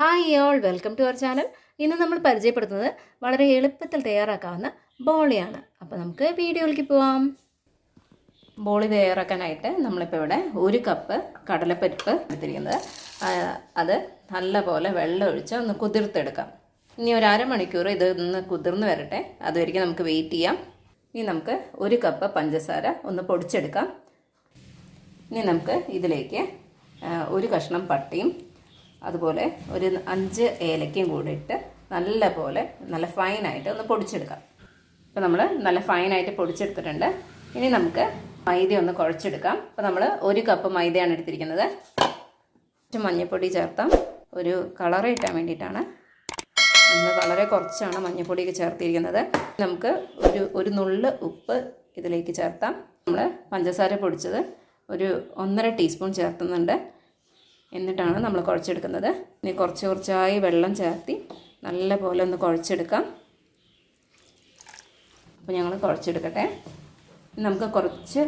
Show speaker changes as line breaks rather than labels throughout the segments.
Hi all welcome to our channel ഇന്ന് നമ്മൾ പരിചയപ്പെടുത്തുന്നത് വളരെ എളുപ്പത്തിൽ തയ്യാറാക്കാവുന്ന ബോളിയാണ്. അപ്പോൾ നമുക്ക് വീഡിയോയിലേക്ക് പോവാം. ബോളി തയ്യാറാക്കാനായിട്ട് നമ്മളിപ്പോൾ ഇവിടെ ഒരു കപ്പ് കടലപ്പരിപ്പ് എടുത്തിരിക്കുന്നത്. അത് നല്ലപോലെ വെള്ളം ഒഴിച്ച് ഒന്ന് കുതിർത്തെടുക്കാം. ഇനി ഒരു അരമണിക്കൂർ ഇത് ഒന്ന് കുതിർന്ന് വരട്ടെ. അതുവരെയ്ക്കും നമുക്ക് വെയിറ്റ് ചെയ്യാം. ഇനി നമുക്ക് ഒരു കപ്പ് പഞ്ചസാര ഒന്ന് പൊടിച്ചെടുക്കാം. ഇനി നമുക്ക് ഇതിലേക്ക് ഒരു കഷ്ണം പട്ടിയും അതുപോലെ ഒരു അഞ്ച് ഏലക്കയും കൂടി ഇട്ട് നല്ല പോലെ നല്ല ഫൈനായിട്ട് ഒന്ന് പൊടിച്ചെടുക്കാം. ഇപ്പോൾ നമ്മൾ നല്ല ഫൈനായിട്ട് പൊടിച്ചെടുത്തിട്ടുണ്ട്. ഇനി നമുക്ക് മൈദ ഒന്ന് കുഴച്ചെടുക്കാം. അപ്പോൾ നമ്മൾ ഒരു കപ്പ് മൈദയാണ് എടുത്തിരിക്കുന്നത്. കുറച്ച് മഞ്ഞൾപ്പൊടി ചേർത്താം ഒരു കളർ കിട്ടാൻ വേണ്ടിയിട്ടാണ് നമ്മൾ വളരെ കുറച്ചാണ് മഞ്ഞൾപ്പൊടിയൊക്കെ ചേർത്തിരിക്കുന്നത്. നമുക്ക് ഒരു ഒരു നുള്ള് ഉപ്പ് ഇതിലേക്ക് ചേർത്താം. നമ്മൾ പഞ്ചസാര പൊടിച്ചത് ഒരു ഒന്നര ടീസ്പൂൺ ചേർത്തുന്നുണ്ട് എന്നിട്ടാണ് നമ്മൾ കുഴച്ചെടുക്കുന്നത്. ഇനി കുറച്ച് കുറച്ചായി വെള്ളം ചേർത്തി നല്ല പോലെ ഒന്ന് കുഴച്ചെടുക്കാം. അപ്പോൾ ഞങ്ങൾ കുഴച്ചെടുക്കട്ടെ. നമുക്ക് കുറച്ച്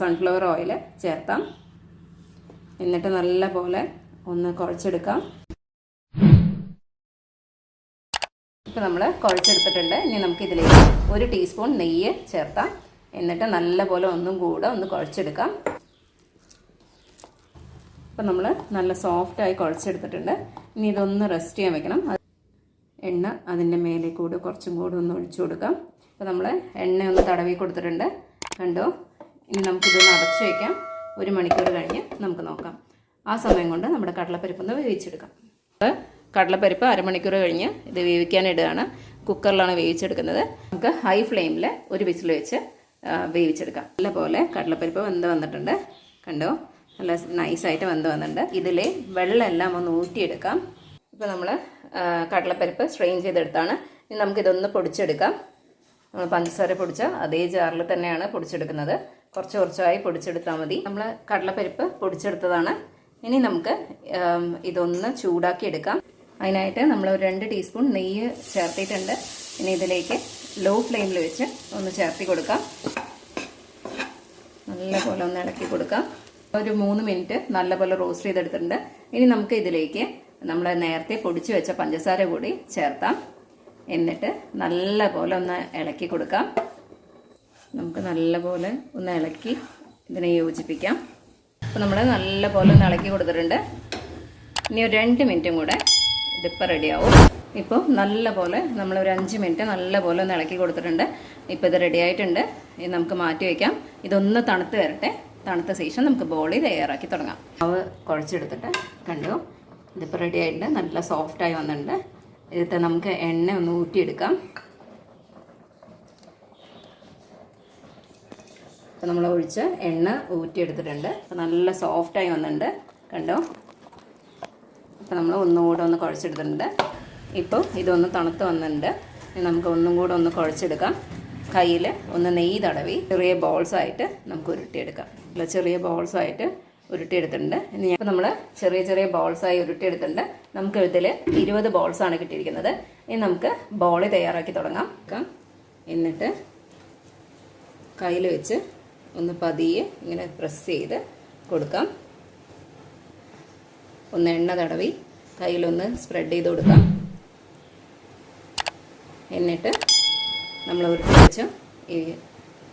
സൺഫ്ലവർ ഓയിൽ ചേർത്താം. എന്നിട്ട് നല്ല പോലെ ഒന്ന് കുഴച്ചെടുക്കാം. ഇപ്പോൾ നമ്മൾ കുഴച്ചെടുത്തിട്ടുണ്ട്. ഇനി നമുക്ക് ഇതിലേക്ക് ഒരു ടീസ്പൂൺ നെയ്യ് ചേർത്താം എന്നിട്ട് നല്ല പോലെ ഒന്നും കൂടെ ഒന്ന് കുഴച്ചെടുക്കാം. ഇപ്പം നമ്മൾ നല്ല സോഫ്റ്റായി കുഴച്ചെടുത്തിട്ടുണ്ട്. ഇനി ഇതൊന്ന് റെസ്റ്റ് ചെയ്യാൻ വെക്കണം. എണ്ണ അതിന്റെ മേലെ കൂടെ കുറച്ചും കൂടെ ഒന്ന് ഒഴിച്ചു കൊടുക്കാം. അപ്പോൾ നമ്മൾ എണ്ണ ഒന്ന് തടവി കൊടുത്തിട്ടുണ്ട്. കണ്ടോ? ഇനി നമുക്കിതൊന്ന് അടച്ചു വയ്ക്കാം ഒരു മണിക്കൂർ കഴിഞ്ഞ് നമുക്ക് നോക്കാം. ആ സമയം കൊണ്ട് നമ്മുടെ കടലപ്പരിപ്പൊന്ന് വേവിച്ചെടുക്കാം. കടലപ്പരിപ്പ് അരമണിക്കൂർ കഴിഞ്ഞ് ഇത് വേവിക്കാനിടുകയാണ് കുക്കറിലാണ് വേവിച്ചെടുക്കുന്നത്. നമുക്ക് ഹൈ ഫ്ലെയിമിൽ ഒരു വിസിൽ വെച്ച് വേവിച്ചെടുക്കാം. നല്ലപോലെ കടലപ്പരിപ്പ് വെന്ത് വന്നിട്ടുണ്ട്. കണ്ടോ? നല്ല നൈസായിട്ട് വെന്ത് വന്നിട്ടുണ്ട്. ഇതിൽ വെള്ളമെല്ലാം ഒന്ന് ഊറ്റിയെടുക്കാം. ഇപ്പോൾ നമ്മൾ കടലപ്പരിപ്പ് സ്ട്രെയിൻ ചെയ്തെടുത്താണ്. ഇനി നമുക്കിതൊന്ന് പൊടിച്ചെടുക്കാം. നമ്മൾ പഞ്ചസാര പൊടിച്ച അതേ ജാറിൽ തന്നെയാണ് പൊടിച്ചെടുക്കുന്നത്. കുറച്ച് കുറച്ചായി പൊടിച്ചെടുത്താൽ മതി. നമ്മൾ കടലപ്പരിപ്പ് പൊടിച്ചെടുത്തതാണ്. ഇനി നമുക്ക് ഇതൊന്ന് ചൂടാക്കി എടുക്കാം അതിനായിട്ട് നമ്മൾ ഒരു രണ്ട് ടീസ്പൂൺ നെയ്യ് ചേർത്തിട്ടുണ്ട്. ഇനി ഇതിലേക്ക് ലോ ഫ്ലെയിമിൽ വെച്ച് ഒന്ന് ചേർത്തി കൊടുക്കാം. നല്ലപോലെ ഒന്ന് ഇളക്കി കൊടുക്കാം. ഒരു മൂന്ന് മിനിറ്റ് നല്ലപോലെ റോസ്റ്റ് ചെയ്തെടുത്തിട്ടുണ്ട്. ഇനി നമുക്ക് ഇതിലേക്ക് നമ്മൾ നേരത്തെ പൊടിച്ചു വെച്ച പഞ്ചസാര കൂടി ചേർത്താം. എന്നിട്ട് നല്ലപോലെ ഒന്ന് ഇളക്കി കൊടുക്കാം. നമുക്ക് നല്ലപോലെ ഒന്ന് ഇളക്കി ഇതിനെ യോജിപ്പിക്കാം. അപ്പോൾ നമ്മൾ നല്ലപോലെ ഒന്ന് ഇളക്കി കൊടുത്തിട്ടുണ്ട്. ഇനി ഒരു രണ്ട് മിനിറ്റും കൂടെ ഇതിപ്പോൾ റെഡിയാവും. ഇപ്പോൾ നല്ലപോലെ നമ്മൾ ഒരു അഞ്ച് മിനിറ്റ് നല്ലപോലെ ഒന്ന് ഇളക്കി കൊടുത്തിട്ടുണ്ട്. ഇപ്പോൾ ഇത് റെഡി ആയിട്ടുണ്ട്. ഇത് നമുക്ക് മാറ്റി വയ്ക്കാം ഇതൊന്ന് തണുത്ത് വരട്ടെ. തണുത്ത ശേഷം നമുക്ക് ബോളി തയ്യാറാക്കി തുടങ്ങാം. മാവ് കുഴച്ചെടുത്തിട്ട് കണ്ടു? ഇതിപ്പോൾ റെഡി ആയിട്ടുണ്ട്. നല്ല സോഫ്റ്റായി വന്നിട്ടുണ്ട്. ഇതിട്ട് നമുക്ക് എണ്ണ ഒന്ന് ഊറ്റിയെടുക്കാം. അപ്പോൾ നമ്മൾ ഒഴിച്ച് എണ്ണ ഊറ്റിയെടുത്തിട്ടുണ്ട്. അപ്പോൾ നല്ല സോഫ്റ്റായി വന്നിട്ടുണ്ട്. കണ്ടോ? അപ്പോൾ നമ്മൾ ഒന്നും കൂടെ ഒന്ന് കുഴച്ചെടുത്തിട്ടുണ്ട്. ഇപ്പോൾ ഇതൊന്ന് തണുത്ത് വന്നിട്ടുണ്ട്. നമുക്ക് ഒന്നും കൂടെ ഒന്ന് കുഴച്ചെടുക്കാം. കയ്യിൽ ഒന്ന് നെയ്യ് തടവി ചെറിയ ബോൾസായിട്ട് നമുക്ക് ഉരുട്ടിയെടുക്കാം. അല്ല ചെറിയ ബോൾസായിട്ട് ഉരുട്ടിയെടുത്തിട്ടുണ്ട്. ഇനി ഇപ്പോൾ നമ്മൾ ചെറിയ ചെറിയ ബോൾസായി ഉരുട്ടിയെടുത്തിട്ടുണ്ട്. നമുക്ക് ഇതിൽ ഇരുപത് ബോൾസാണ് കിട്ടിയിരിക്കുന്നത്. ഇനി നമുക്ക് ബോളി തയ്യാറാക്കി തുടങ്ങാം. എന്നിട്ട് കയ്യിൽ വെച്ച് ഒന്ന് പതിയെ ഇങ്ങനെ പ്രസ് ചെയ്ത് കൊടുക്കാം. ഒന്ന് എണ്ണ തടവി കയ്യിലൊന്ന് സ്പ്രെഡ് ചെയ്ത് കൊടുക്കാം. എന്നിട്ട് നമ്മൾ ഒരു വെച്ച ഈ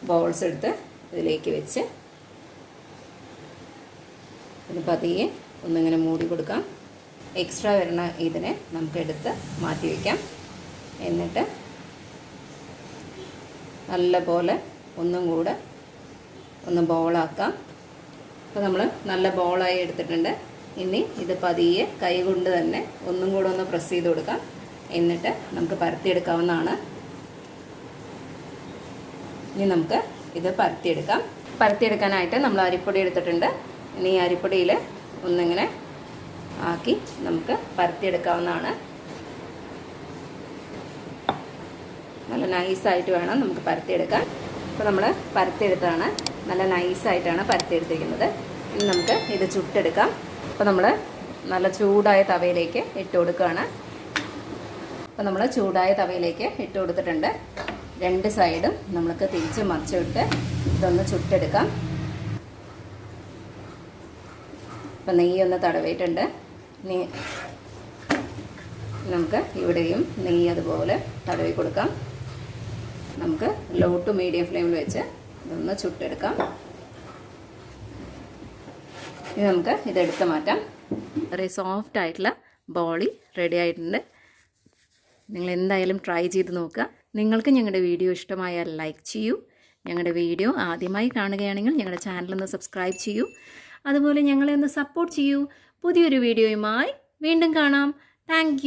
ബോൾസ് എടുത്ത് ഇതിലേക്ക് വെച്ച് ഇത് പതിയെ ഒന്നിങ്ങനെ മൂടി കൊടുക്കാം. എക്സ്ട്രാ വരുന്ന ഇതിനെ നമുക്ക് എടുത്ത് മാറ്റി വയ്ക്കാം എന്നിട്ട് നല്ലപോലെ ഒന്നും കൂടെ ഒന്ന് ബോളാക്കാം അപ്പോൾ നമ്മൾ നല്ല ബോളായി എടുത്തിട്ടുണ്ട്. ഇനി ഇത് പതിയെ കൈകൊണ്ട് തന്നെ ഒന്നും കൂടെ ഒന്ന് പ്രസ് ചെയ്ത് കൊടുക്കാം. എന്നിട്ട് നമുക്ക് പരത്തിയെടുക്കാവുന്നതാണ്. ഇനി നമുക്ക് ഇത് പരത്തിയെടുക്കാം. പരത്തിയെടുക്കാനായിട്ട് നമ്മൾ അരിപ്പൊടി എടുത്തിട്ടുണ്ട്. ഇനി ഈ അരിപ്പൊടിയിൽ ഒന്നിങ്ങനെ ആക്കി നമുക്ക് പരത്തിയെടുക്കാവുന്നതാണ്. നല്ല നൈസായിട്ട് വേണം നമുക്ക് പരത്തിയെടുക്കാൻ. ഇപ്പോൾ നമ്മൾ പരത്തിയെടുത്താണ് നല്ല നൈസായിട്ടാണ് പരത്തിയെടുത്തിരിക്കുന്നത്. ഇനി നമുക്ക് ഇത് ചുട്ടെടുക്കാം. അപ്പോൾ നമ്മൾ നല്ല ചൂടായ തവയിലേക്ക് ഇട്ട് കൊടുക്കുകയാണ് അപ്പോൾ നമ്മൾ ചൂടായ തവയിലേക്ക് ഇട്ട് കൊടുത്തിട്ടുണ്ട്. രണ്ട് സൈഡും നമ്മൾക്ക് തിരിച്ച് മറിച്ചിട്ട് ഇതൊന്ന് ചുട്ടെടുക്കാം. ഇപ്പം നെയ്യൊന്ന് തടവിയിട്ടുണ്ട്. ഇനി നമുക്ക് ഇവിടെയും നെയ്യ് അതുപോലെ തടവി കൊടുക്കാം. നമുക്ക് ലോ ടു മീഡിയം ഫ്ലെയിമിൽ വെച്ച് ഇതൊന്ന് ചുട്ടെടുക്കാം. ഇനി നമുക്ക് ഇതെടുത്ത് മാറ്റാം. വളരെ സോഫ്റ്റ് ആയിട്ടുള്ള ബോളി റെഡി ആയിട്ടുണ്ട്. നിങ്ങൾ എന്തായാലും ട്രൈ ചെയ്ത് നോക്കുക. നിങ്ങൾക്ക് ഞങ്ങളുടെ വീഡിയോ ഇഷ്ടമായാൽ ലൈക്ക് ചെയ്യൂ. ഞങ്ങളുടെ വീഡിയോ ആദ്യമായി കാണുകയാണെങ്കിൽ ഞങ്ങളുടെ ചാനലൊന്ന് സബ്സ്ക്രൈബ് ചെയ്യൂ. അതുപോലെ ഞങ്ങളെ ഒന്ന് സപ്പോർട്ട് ചെയ്യൂ. പുതിയൊരു വീഡിയോയുമായി വീണ്ടും കാണാം. താങ്ക്